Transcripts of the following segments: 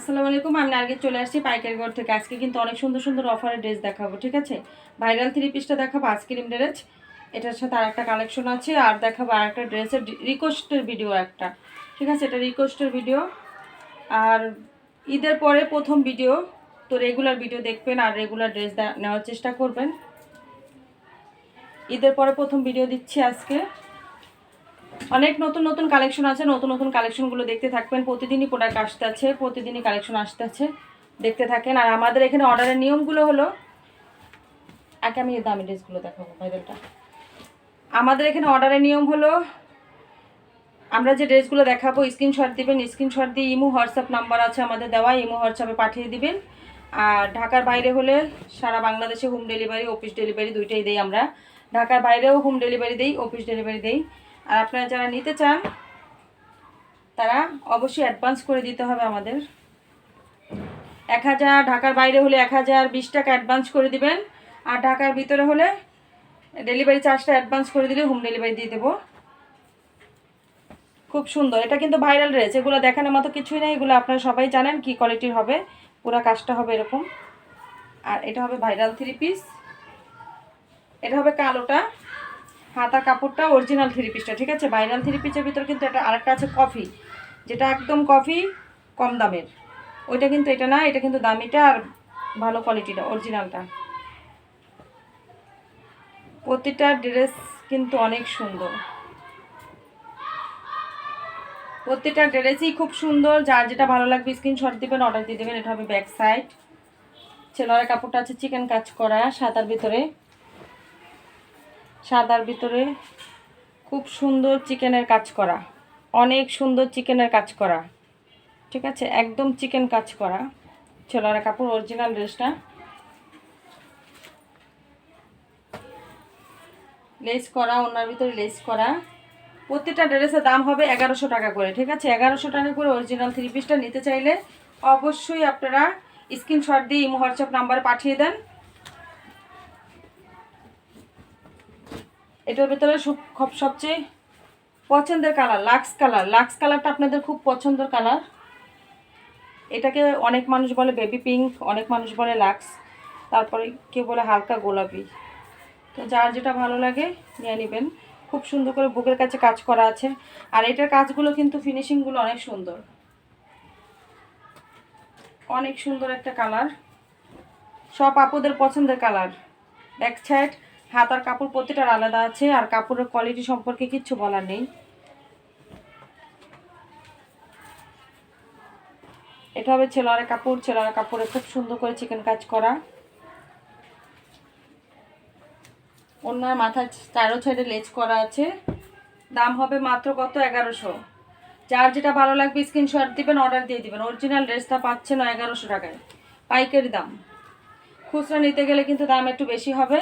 আসসালামু আলাইকুম, আমি আগে চলে আসছি পাইকারি ঘর থেকে। আজকে কিন্তু অনেক সুন্দর সুন্দর অফারের ড্রেস দেখাবো, ঠিক আছে? ভাইরাল থ্রি পিসটা দেখাবো আইসক্রিম ড্রেস এটার সাথে আর একটা কালেকশন আছে, আর দেখাবো আর একটা ড্রেসের রিকোয়েস্টের ভিডিও একটা, ঠিক আছে? এটা রিকোয়েস্টের ভিডিও আর ঈদের পরে প্রথম ভিডিও তো রেগুলার ভিডিও দেখবেন, আর রেগুলার ড্রেস নেওয়ার চেষ্টা করবেন। ঈদের পরে প্রথম ভিডিও দিচ্ছি আজকে। অনেক নতুন নতুন কালেকশন আছে, নতুন নতুন কালেকশনগুলো দেখতে থাকবেন। প্রতিদিনই প্রোডাক্ট আসতে আছে, প্রতিদিনই কালেকশন আসতে আছে। দেখতে থাকেন। আর আমাদের এখানে অর্ডারের নিয়মগুলো হলো, আগে আমি দামি ড্রেসগুলো দেখাবো ভাইদেরটা। আমাদের এখানে অর্ডারের নিয়ম হলো, আমরা যে ড্রেসগুলো দেখাবো স্ক্রিনশট দিবেন স্ক্রিনশট দিয়ে ইমো, হোয়াটসঅ্যাপ নাম্বার আছে আমাদের দেওয়া, ইমো, হোয়াটসঅ্যাপে পাঠিয়ে দিবেন। আর ঢাকার বাইরে হলে সারা বাংলাদেশে হোম ডেলিভারি অফিস ডেলিভারি দুইটাই দেই আমরা। ঢাকার বাইরেও হোম ডেলিভারি দেই অফিস ডেলিভারি দেই। আর আপনারা যারা নিতে চান, তারা অবশ্যই অ্যাডভান্স করে দিতে হবে আমাদের। এক হাজার, ঢাকার বাইরে হলে এক হাজার বিশ টাকা অ্যাডভান্স করে দিবেন। আর ঢাকার ভিতরে হলে ডেলিভারি চার্জটা অ্যাডভান্স করে দিলে হোম ডেলিভারি দিয়ে দেবো। খুব সুন্দর। এটা কিন্তু ভাইরাল ড্রেস এগুলো দেখানোর মতো কিছুই নেই। এগুলো আপনারা সবাই জানেন কি কোয়ালিটির হবে। পুরো কাজটা হবে এরকম। আর এটা হবে ভাইরাল থ্রি পিস এটা হবে কালোটা। হাতা কাপড়টা অরিজিনাল থ্রি পিসটা ঠিক আছে? ভাইরাল থ্রি পিসের ভিতর কিন্তু এটা আরেকটা আছে কফি যেটা একদম কফি কম দামের। ওইটা কিন্তু এটা না, এটা কিন্তু দামিটা আর ভালো কোয়ালিটিটা অরিজিনালটা প্রতিটা ড্রেস কিন্তু অনেক সুন্দর। প্রত্যেকটা ড্রেসই খুব সুন্দর, যার যেটা ভালো লাগবে স্ক্রিনশট দিবেন অর্ডার দিয়ে দেবেন, এটা হবে ব্যাক সাইড ছেলের কাপড়টা আছে চিকেন কাজ করা, সাতার ভিতরে। সাদার ভিতরে খুব সুন্দর চিকেনের কাজ করা। অনেক সুন্দর চিকেনের কাজ করা। ঠিক আছে? একদম চিকেন কাজ করা। ছেলের কাপড় অরিজিনাল ড্রেসটা লেস করা, ওনার ভিতরে লেস করা। প্রত্যেকটা ড্রেসের দাম হবে এগারোশো টাকা করে, ঠিক আছে? এগারোশো টাকা করে অরিজিনাল থ্রি পিসটা নিতে চাইলে অবশ্যই আপনারা স্ক্রিনশট দিয়ে হোয়াটসঅ্যাপ নাম্বারে পাঠিয়ে দেন। এটার ভিতরে সবচেয়ে পছন্দের কালার লাক্স কালার। লাক্স কালারটা আপনাদের খুব পছন্দের কালার। এটাকে অনেক মানুষ বলে বেবি পিঙ্ক অনেক মানুষ বলে লাক্স তারপরে কেউ বলে হালকা গোলাপি। তো যার যেটা ভালো লাগে নিয়ে নেবেন। খুব সুন্দর করে বুকের কাছে কাজ করা আছে। আর এটার কাজগুলো কিন্তু ফিনিশিংগুলো অনেক সুন্দর। অনেক সুন্দর একটা কালার। সব আপুদের পছন্দের কালার। ব্যাক সাইড হাতার কাপড় প্রতিটার আলাদা আছে, আর কাপড়ের কোয়ালিটি সম্পর্কে কিচ্ছু বলার নেই। এটা হবে ছেলের কাপড় ছেলের কাপড়ে খুব সুন্দর করে চিকেন কাজ করা। ওনার মাথার চারো সাইডে লেজ করা আছে। দাম হবে মাত্র কত? এগারোশো। যার যেটা ভালো লাগবে স্ক্রিনশট দিবেন অর্ডার দিয়ে দিবেন। অরিজিনাল ড্রেসটা পাচ্ছেন এগারোশো টাকায়। পাইকারি দাম। খুচরা নিতে গেলে কিন্তু দাম একটু বেশি হবে।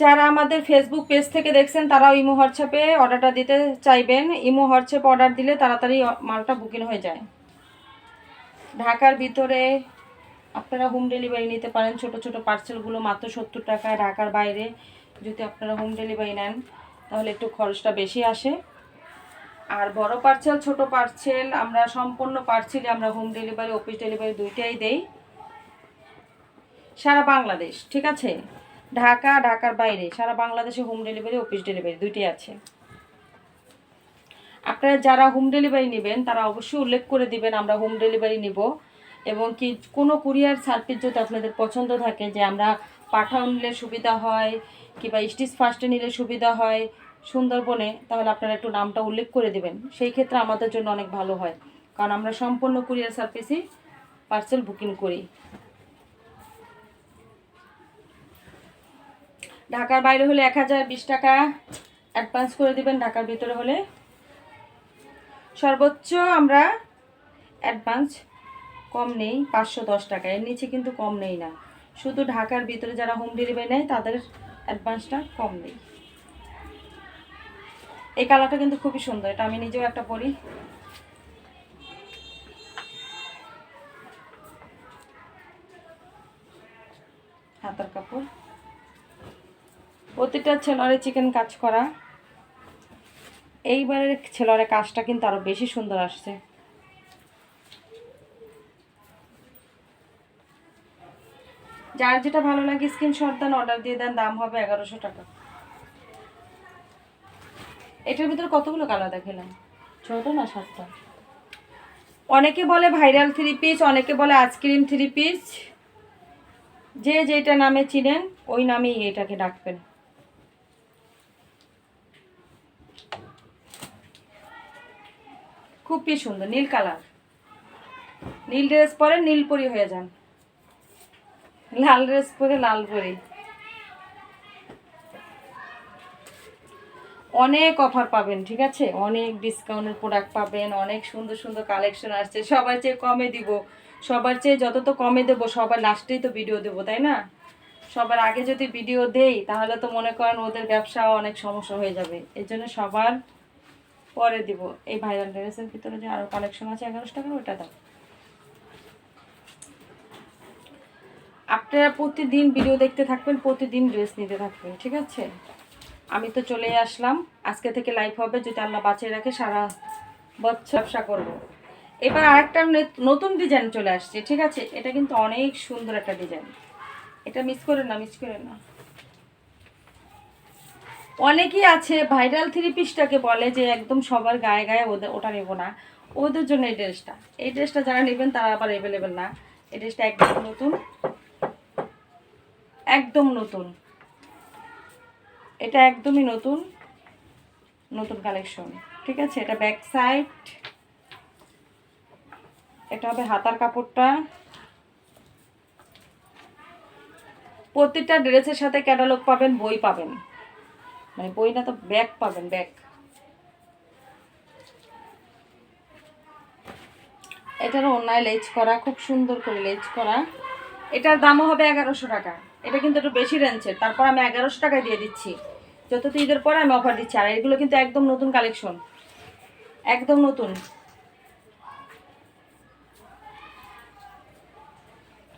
যারা আমাদের ফেসবুক পেজ থেকে দেখছেন, তারাও ইমো হোয়াটসঅ্যাপে অর্ডারটা দিতে চাইবেন। ইমো হোয়াটসঅ্যাপে অর্ডার দিলে তাড়াতাড়ি মালটা বুকিং হয়ে যায়। ঢাকার ভিতরে আপনারা হোম ডেলিভারি নিতে পারেন। ছোট ছোট পার্সেলগুলো মাত্র সত্তর টাকা ঢাকার বাইরে। যদি আপনারা হোম ডেলিভারি নেন, তাহলে একটু খরচটা বেশি আসে। আর বড় পার্সেল ছোট পার্সেল আমরা সম্পূর্ণ পার্সেলে আমরা হোম ডেলিভারি অফিস ডেলিভারি দুইটাই দেই। সারা বাংলাদেশ, ঠিক আছে? ঢাকা, ঢাকার বাইরে, সারা বাংলাদেশে হোম ডেলিভারি অফিস ডেলিভারি দুইটাই আছে। আপনারা যারা হোম ডেলিভারি নেবেন, তারা অবশ্যই উল্লেখ করে দিবেন, আমরা হোম ডেলিভারি নিব। এবং কি কোনো কুরিয়ার সার্ভিস যদি আপনাদের পছন্দ থাকে, যে আমরা পাঠাও নিলে সুবিধা হয়, কিংবা স্টিচ ফার্স্টে নিলে সুবিধা হয়, সুন্দরবনে, তাহলে আপনারা একটু নামটা উল্লেখ করে দেবেন। সেই ক্ষেত্রে আমাদের জন্য অনেক ভালো হয়। কারণ আমরা সম্পূর্ণ কুরিয়ার সার্ভিসই পার্সেল বুকিং করি। ঢাকার বাইরে হলে এক হাজার বিশ টাকা অ্যাডভান্স করে দিবেন, ঢাকার ভিতরে হলে। সর্বোচ্চ আমরা অ্যাডভান্স কম নেই, পাঁচশো দশ টাকা। এর নিচে কিন্তু কম নেই না। শুধু ঢাকার ভিতরে যারা হোম ডেলিভারি নেয়, তাদের অ্যাডভান্সটা কম নেই। এই কালারটা কিন্তু খুবই সুন্দর। এটা আমি নিজেও একটা পরি। হাতার কাপড়। প্রতিটা ছেলের চিকেন কাজ করা। এইবারের ছেলের কাজটা কিন্তু আরও বেশি সুন্দর আসছে। যার যেটা ভালো লাগে স্ক্রিনশট দেন অর্ডার দিয়ে দেন দাম হবে এগারোশো টাকা। এটার ভিতরে কতগুলো কালার দেখালাম? ছোটো না সাতটা? অনেকে বলে ভাইরাল থ্রি পিস অনেকে বলে আইসক্রিম থ্রি পিস যে যেটা নামে চিনেন ওই নামেই এটাকে ডাকবেন। খুবই সুন্দর, নীল কালার। নীল ড্রেস পরে নীলপরি হয়ে যান। লাল ড্রেস পরে লাল পরি। অনেক অফার পাবেন, ঠিক আছে? অনেক ডিসকাউন্টের প্রোডাক্ট পাবেন, অনেক সুন্দর সুন্দর কালেকশন আসছে। সবার চেয়ে কমে দিব। সবার চেয়ে যত তো কমে দেবো, সবার লাস্টেই তো ভিডিও দেবো, তাই না? সবার আগে যদি ভিডিও দেই, তাহলে তো মনে করেন ওদের ব্যবসা অনেক সমস্যা হয়ে যাবে। এই জন্য সবার পরে দিব। এই ভাইরাল ড্রেসের ভিতরে যে আরও কালেকশন আছে, এগারোশো টাকা ওটা দাও। আপনারা প্রতিদিন ভিডিও দেখতে থাকবেন, প্রতিদিন ড্রেস নিতে থাকবেন, ঠিক আছে? আমি তো চলে আসলাম। আজকে থেকে লাইভ হবে, যদি আল্লাহ বাঁচিয়ে রাখে, সারা বছর ব্যবসা করব। এবার আরেকটা নতুন ডিজাইন চলে আসছে, ঠিক আছে? এটা কিন্তু অনেক সুন্দর একটা ডিজাইন এটা মিস করে না মিস করে না। অনেকেই আছে ভাইরাল থ্রি পিসটাকে বলে যে একদম সবার গায়ে গায়ে ওদের, ওটা নেব না। ওদের জন্য এই ড্রেসটা এই ড্রেসটা যারা নেবেন তারা আবার অ্যাভেলেবেল না। এই ড্রেসটা একদম নতুন। একদম নতুন। এটা একদমই নতুন। নতুন কালেকশন ঠিক আছে? এটা ব্যাক সাইড এটা হবে হাতার কাপড়টা। প্রত্যেকটা ড্রেসের সাথে ক্যাটালগ পাবেন, বই পাবেন। মানে বই না তো ব্যাগ পাবেন, ব্যাগ। এটার অন্যায় লেজ করা, খুব সুন্দর করে লেজ করা। এটার দামও হবে এগারোশো টাকা। এটা কিন্তু একটু বেশি রেঞ্জের তারপর আমি এগারোশো টাকায় দিয়ে দিচ্ছি। যত ঈদের পরে আমি অফার দিচ্ছি। আর এগুলো কিন্তু একদম নতুন কালেকশন একদম নতুন।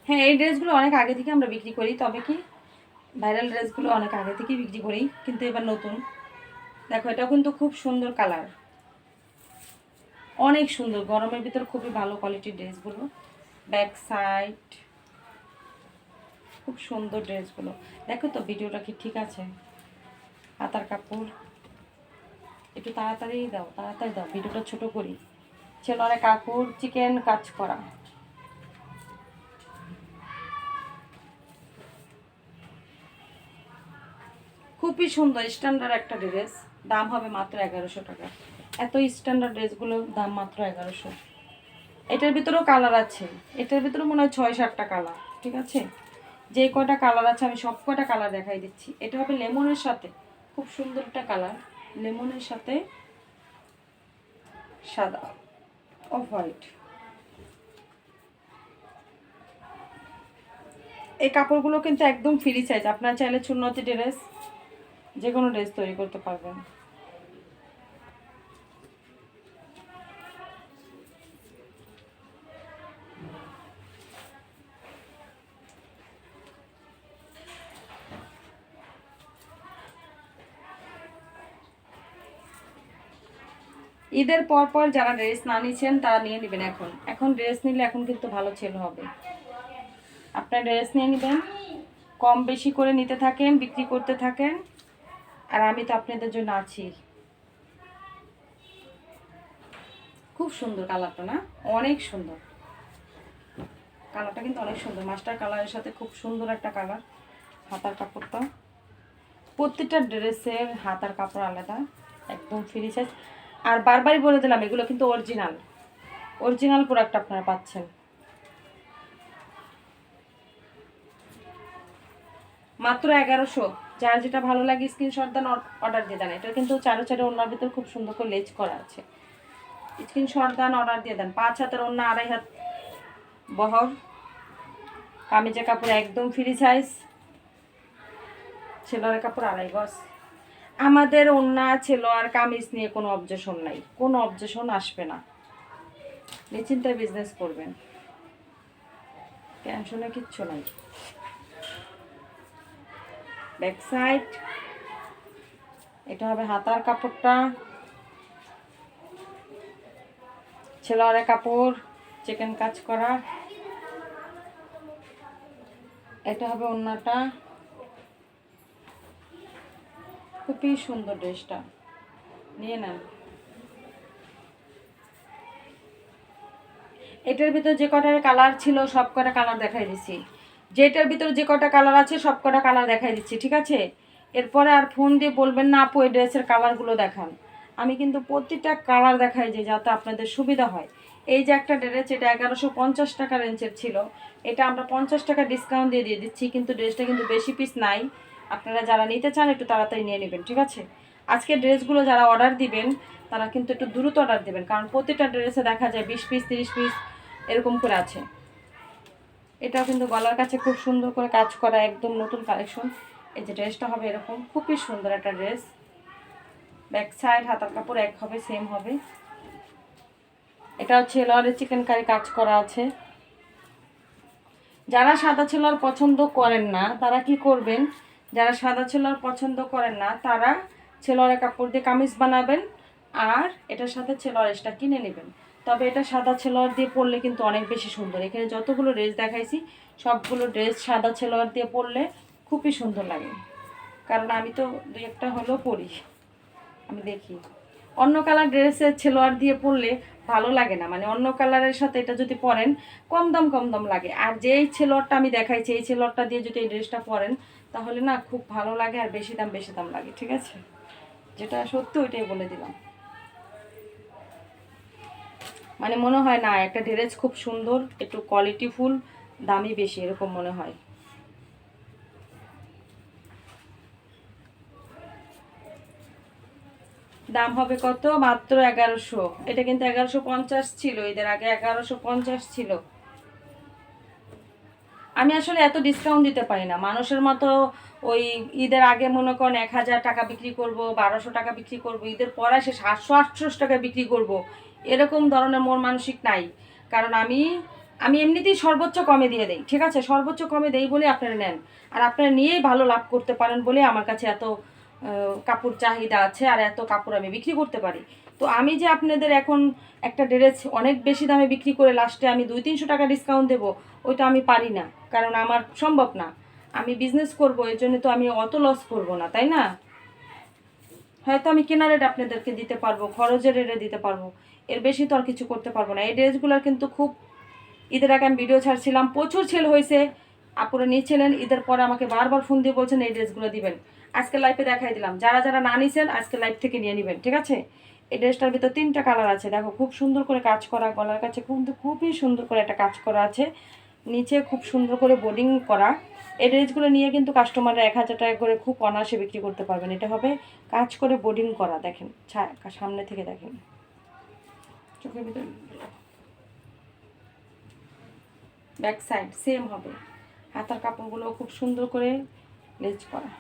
হ্যাঁ এই ড্রেসগুলো অনেক আগে থেকে আমরা বিক্রি করি। তবে কি ভাইরাল ড্রেসগুলো অনেক আগে থেকেই বিক্রি করি, কিন্তু এবার নতুন। দেখো, এটাও কিন্তু খুব সুন্দর কালার। অনেক সুন্দর, গরমের ভিতর খুবই ভালো কোয়ালিটির ড্রেসগুলো। ব্যাক সাইড খুব সুন্দর ড্রেসগুলো। দেখো তো, ভিডিওটা কি ঠিক আছে? হাতার কাপড়। একটু তাড়াতাড়ি দাও তাড়াতাড়ি দাও, ভিডিওটা ছোট করি। ছেলে অনেক কাপড় চিকেন কাজ করা খুবই সুন্দর স্ট্যান্ডার্ড একটা ড্রেস দাম হবে মাত্র এগারোশো টাকা। এত স্ট্যান্ডার্ড ড্রেসগুলোর দাম মাত্র এগারোশো। এটার ভিতরেও কালার আছে। এটার ভিতরে মনে হয় ছয় সাতটা কালার ঠিক আছে? যে কয়টা কালার আছে, আমি সব কয়টা কালার দেখাই দিচ্ছি। এটা হবে লেমনের সাথে, খুব সুন্দর একটা কালার লেমনের সাথে সাদা অফ হোয়াইট এই কাপড়গুলো কিন্তু একদম ফ্রি সাইজ আপনার চাইলে চুন্নতি ড্রেস যে কোনো ড্রেস তৈরি করতে পারবেন। ঈদের পর পর যারা ড্রেস না নিচ্ছেন, তারা নিয়ে নেবেন এখন। এখন ড্রেস নিলে এখন কিন্তু ভালো ছেল হবে। আপনার ড্রেস নিয়ে নেবেন। কম বেশি করে নিতে থাকেন, বিক্রি করতে থাকেন। আর আমি তো আপনাদের জন্য আছি। খুব সুন্দর কালারটা, না? অনেক সুন্দর। কালারটা কিন্তু অনেক সুন্দর। মাস্টার কালারের সাথে খুব সুন্দর একটা কালার, হাতার কাপড়টা। প্রত্যেকটা ড্রেসের হাতার কাপড় আলাদা, একদম ফ্রি সাইজ আর বারবারই বলে দিলাম, এগুলো কিন্তু অরিজিনাল অরিজিনাল প্রোডাক্ট আপনারা পাচ্ছেন। মাত্র এগারোশো। যার যেটা ভালো লাগে স্ক্রিনশট দেন অর্ডার দিয়ে দেন। এটা কিন্তু চারো চারে ওনার ভিতর খুব সুন্দর করে লেজ করা আছে। স্ক্রিনশট দেন অর্ডার দিয়ে দেন। পাঁচ হাতের অন্য আড়াই হাত বহর। কামিজের কাপড় একদম ফ্রি সাইজ ছেলের কাপড় আড়াই গজ। আমাদের অন্য ছেলোয়ার, কামিজ নিয়ে কোনো অবজেশন নাই। কোনো অবজেশন আসবে না। নিশ্চিন্তায় বিজনেস করবেন। টেনশনে কিচ্ছু নাই। ব্যাক সাইড এটা হবে হাতার কাপড়টা। ছেলোয়ারের কাপড় চিকেন কাজ করা। এটা হবে অন্যটা খুবই সুন্দর ড্রেসটা। নিয়ে নেন। এটার ভিতর যে কটার কালার ছিল, সব কটা কালার দেখাই দিচ্ছি যেটার ভিতর যে কটা কালার আছে, সব কটা কালার দেখাই দিচ্ছি, ঠিক আছে? এরপরে আর ফোন দিয়ে বলবেন না, আপু, এই ড্রেসের কালারগুলো দেখান। আমি কিন্তু প্রতিটা কালার দেখাই যে যাতে আপনাদের সুবিধা হয়। এই যে একটা ড্রেস এটা এগারোশো পঞ্চাশ টাকা রেঞ্জের ছিল। এটা আমরা পঞ্চাশ টাকা ডিসকাউন্ট দিয়ে দিয়ে দিচ্ছি, কিন্তু ড্রেসটা কিন্তু বেশি পিস নাই। আপনারা যারা নিতে চান, একটু তাড়াতাড়ি নিয়ে নেবেন, ঠিক আছে? আজকে ড্রেসগুলো যারা অর্ডার দিবেন, তারা কিন্তু একটু দ্রুত অর্ডার দিবেন, কারণ প্রতিটা ড্রেসে দেখা যায় বিশ পিস তিরিশ পিস এরকম করে আছে। এটাও কিন্তু গলার কাছে খুব সুন্দর করে কাজ করা একদম নতুন কালেকশন। এই যে ড্রেসটা হবে এরকম, খুবই সুন্দর একটা ড্রেস ব্যাক সাইড হাতার কাপড় এক হবে সেম হবে। এটা হচ্ছে লরে চিকেন কারি কাজ করা আছে। যারা সাদা ছেলার পছন্দ করেন না, তারা কি করবেন? যারা সাদা ছেলার পছন্দ করেন না, তারা ছেলরের কাপড় দিয়ে কামিজ বানাবেন আর এটার সাথে ছেলরেসটা কিনে নেবেন। তবে এটা সাদা ছেলোয়ার দিয়ে পরলে কিন্তু অনেক বেশি সুন্দর। এখানে যতগুলো ড্রেস দেখাইছি, সবগুলো ড্রেস সাদা ছেলোয়ার দিয়ে পরলে খুবই সুন্দর লাগে। কারণ আমি তো দু একটা হলেও পরি। আমি দেখি। অন্য কালার ড্রেসের ছেলোয়ার দিয়ে পরলে ভালো লাগে না। মানে অন্য কালারের সাথে এটা যদি পরেন, কম দাম কম দাম লাগে। আর যেই ছেলোয়ারটা আমি দেখাইছি, এই ছেলোয়ারটা দিয়ে যদি এই ড্রেসটা পরেন, তাহলে না খুব ভালো লাগে আর বেশি দাম বেশি দাম লাগে। ঠিক আছে? যেটা সত্যি ওইটাই বলে দিলাম। মানে মনে হয় না, একটা ড্রেস খুব সুন্দর, একটু কোয়ালিটিফুল দামি বেশি, এরকম মনে হয়। দাম হবে কত? মাত্র এগারোশো। এটা কিন্তু এগারোশো পঞ্চাশ ছিল, এদের আগে এগারোশো পঞ্চাশ ছিল। আমি আসলে এত ডিসকাউন্ট দিতে পারি না। মানুষের মতো ওই ঈদের আগে মনে করেন এক হাজার টাকা বিক্রি করব, বারোশো টাকা বিক্রি করব, ঈদের পরে সে সাতশো আটশো টাকা বিক্রি করব এরকম ধরনের মন মানসিক নাই। কারণ আমি আমি এমনিতেই সর্বোচ্চ কমে দিয়ে দেই, ঠিক আছে? সর্বোচ্চ কমে দেই বলে আপনারা নেন। আর আপনারা নিয়েই ভালো লাভ করতে পারেন বলে আমার কাছে এত কাপড় চাহিদা আছে আর এত কাপড় আমি বিক্রি করতে পারি। তো আমি যে আপনাদের এখন একটা ড্রেস অনেক বেশি দামে বিক্রি করে লাস্টে আমি দুই তিনশো টাকা ডিসকাউন্ট দেবো, ওইটা আমি পারি না। কারণ আমার সম্ভব না। আমি বিজনেস করব, এর জন্য তো আমি অত লস করব না, তাই না? হয়তো আমি কেনার রেট আপনাদেরকে দিতে পারব, খরচের রেটে দিতে পারব। এর বেশি তো আর কিছু করতে পারব না। এই ড্রেসগুলোর কিন্তু খুব ঈদের আগে আমি ভিডিও ছাড়ছিলাম, প্রচুর ছেল হয়েছে। আপুরা নিয়েছিলেন ঈদের পরে আমাকে বারবার ফোন দিয়ে বলছেন, এই ড্রেসগুলো দিবেন। আজকে লাইফে দেখাই দিলাম। যারা যারা না নিয়েছেন আজকে লাইভ থেকে নিয়ে নেবেন, ঠিক আছে? এই ড্রেসটার ভিতর তিনটা কালার আছে। দেখো, খুব সুন্দর করে কাজ করা, গলার কাছে কিন্তু খুবই সুন্দর করে একটা কাজ করা আছে। নিচে খুব সুন্দর করে বোর্ডিং করা। এই ড্রেসগুলো নিয়ে কিন্তু কাস্টমাররা এক হাজার টাকা করে খুব অনায়াসে বিক্রি করতে পারবেন। এটা হবে কাজ করে বোর্ডিং করা, দেখেন সামনে থেকে দেখেন। চোখের ভিতরে। ব্যাক সাইড সেম হবে। হাতার কাপড়গুলো খুব সুন্দর করে লেজ করা।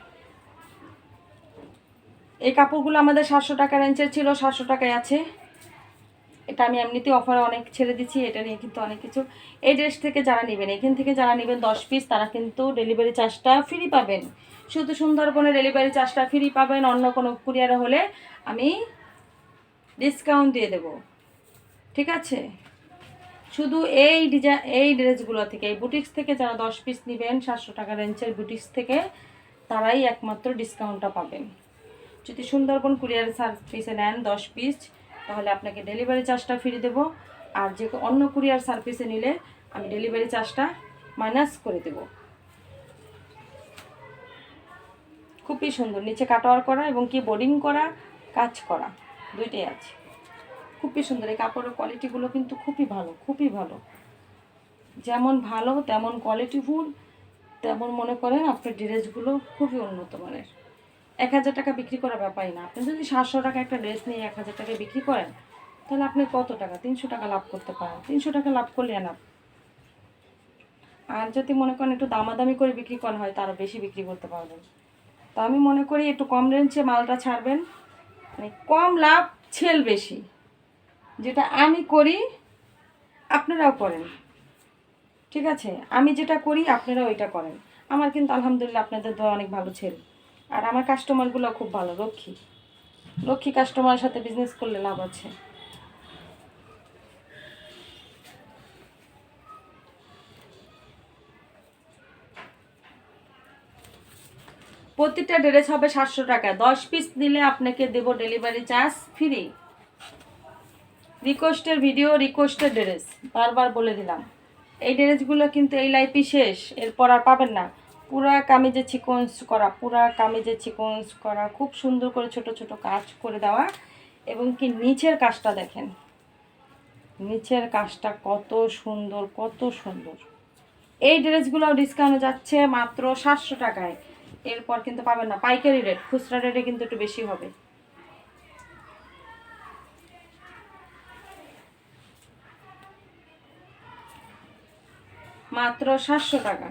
এই কাপড়গুলো আমাদের সাতশো টাকা রেঞ্জের ছিল, সাতশো টাকায় আছে। এটা আমি এমনিতেই অফারে অনেক ছেড়ে দিচ্ছি এটা নিয়ে কিন্তু অনেক কিছু। এই ড্রেস থেকে যারা নেবেন, এখান থেকে যারা নেবেন দশ পিস তারা কিন্তু ডেলিভারি চার্জটা ফ্রি পাবেন। শুধু সুন্দরবনে ডেলিভারি চার্জটা ফ্রি পাবেন, অন্য কোনো কুরিয়ারে হলে আমি ডিসকাউন্ট দিয়ে দেব। ঠিক আছে? শুধু এই ডিজাইন এই ড্রেসগুলো থেকে, এই বুটিক্স থেকে যারা দশ পিস নেবেন, সাতশো টাকা রেঞ্জের বুটিক্স থেকে, তারাই একমাত্র ডিসকাউন্টটা পাবেন। যদি সুন্দরবন কুরিয়ার সার্ভিসে নেন দশ পিস তাহলে আপনাকে ডেলিভারি চার্জটা ফ্রি দেবো। আর যে অন্য কুরিয়ার সার্ভিসে নিলে, আমি ডেলিভারি চার্জটা মাইনাস করে দেব। খুবই সুন্দর। নিচে কাটওয়ার করা এবং কি বোর্ডিং করা, কাজ করা, দুইটাই আছে। খুবই সুন্দর। এই কাপড়ের কোয়ালিটিগুলো কিন্তু খুবই ভালো খুবই ভালো। যেমন ভালো, তেমন কোয়ালিটিফুল তেমন মনে করেন আপনার ড্রেসগুলো খুবই উন্নত মানের। এক হাজার টাকা বিক্রি করার ব্যাপারই না। আপনি যদি সাতশো টাকা একটা ড্রেস নিয়ে এক হাজার টাকায় বিক্রি করেন, তাহলে আপনি কত টাকা? তিনশো টাকা লাভ করতে পারেন। তিনশো টাকা লাভ করলে না। আর যদি মনে করেন একটু দামাদামি করে বিক্রি করা হয়, তারও বেশি বিক্রি করতে পারবেন। তো আমি মনে করি একটু কম রেঞ্জে মালটা ছাড়বেন। মানে কম লাভ ছেল বেশি। যেটা আমি করি, আপনারাও করেন। ঠিক আছে? আমি যেটা করি, আপনারাও এটা করেন। আমার কিন্তু আলহামদুলিল্লাহ আপনাদের দোয়া অনেক ভালো ছেলে। আর আমার কাস্টমারগুলো খুব ভালো রক্ষী রক্ষী কাস্টমারের সাথে বিজনেস করলে লাভ আছে। প্রতিটা ড্রেস হবে সাতশো টাকা। দশ পিস নিলে আপনাকে দেব ডেলিভারি চার্জ ফ্রি রিকোয়েস্টের ভিডিও, রিকোয়েস্টের ড্রেস, বারবার বলে দিলাম। এই ড্রেসগুলো কিন্তু এই লাইফই শেষ, এরপর আর পাবেন না। পুরা কামিজে চিকন্স করা, পুরা কামিজে চিকন্স করা, খুব সুন্দর করে ছোট ছোট কাজ করে দেওয়া। এবং কি নিচের কাজটা দেখেন। নিচের কাজটা কত সুন্দর কত সুন্দর। এই ড্রেসগুলো ডিসকাউন্টে যাচ্ছে মাত্র সাতশো টাকায়। এরপর কিন্তু পাবেন না, পাইকারি রেট খুচরা রেটে কিন্তু একটু বেশি হবে। মাত্র সাতশো টাকা।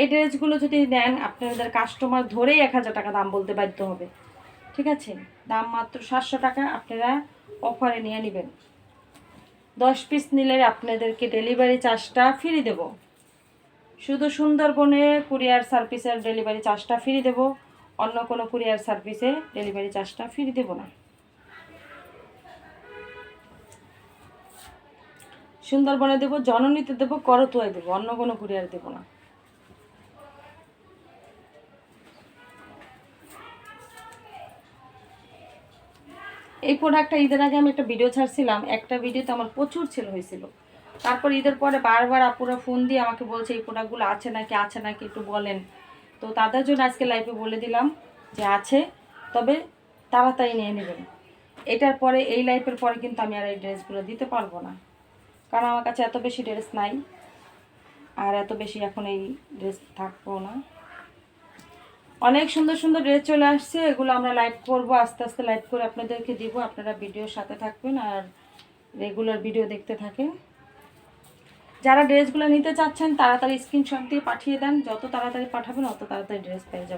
এই ড্রেসগুলো যদি নেন, আপনাদের কাস্টমার ধরেই এক হাজার টাকা দাম বলতে বাধ্য হবে। ঠিক আছে? দাম মাত্র সাতশো টাকা, আপনারা অফারে নিয়ে নেবেন। দশ পিস নিলে আপনাদেরকে ডেলিভারি চার্জটা ফ্রি দেব। শুধু সুন্দরবনে কুরিয়ার সার্ভিসের ডেলিভারি চার্জটা ফ্রি দেব, অন্য কোনো কুরিয়ার সার্ভিসে ডেলিভারি চার্জটা ফ্রি দেব না। সুন্দরবনে দেবো, জননীতে দেবো, করতুয়ায় দেবো, অন্য কোনো কুরিয়ার দেবো না। এই প্রোডাক্টটা ঈদের আগে আমি একটা ভিডিও ছাড়ছিলাম, একটা ভিডিওতে আমার প্রচুর ছেলে হয়েছিল। তারপর ঈদের পরে বারবার আপুরা ফোন দিয়ে আমাকে বলছে, এই প্রোডাক্টগুলো আছে নাকি আছে নাকি একটু বলেন। তো তাদের জন্য আজকে লাইভে বলে দিলাম যে আছে, তবে তাড়াতাড়ি নিয়ে নেবেন। এটার পরে, এই লাইফের পরে কিন্তু আমি আর এই ড্রেসগুলো দিতে পারব না। কারণ আমার কাছে এত বেশি ড্রেস নাই। আর এত বেশি এখন এই ড্রেস থাকব না। অনেক সুন্দর সুন্দর ড্রেস চলে আসছে, এগুলো আমরা লাইভ করব, আস্তে আস্তে লাইভ করে আপনাদেরকে দিব, আপনারা ভিডিওর সাথে থাকবেন আর রেগুলার ভিডিও দেখতে থাকেন। যারা ড্রেসগুলো নিতে চাচ্ছেন, তাড়াতাড়ি স্ক্রিনশট দিয়ে পাঠিয়ে দেন, যত তাড়াতাড়ি পাঠাবেন, অত তাড়াতাড়ি ড্রেস পেয়ে যাবেন।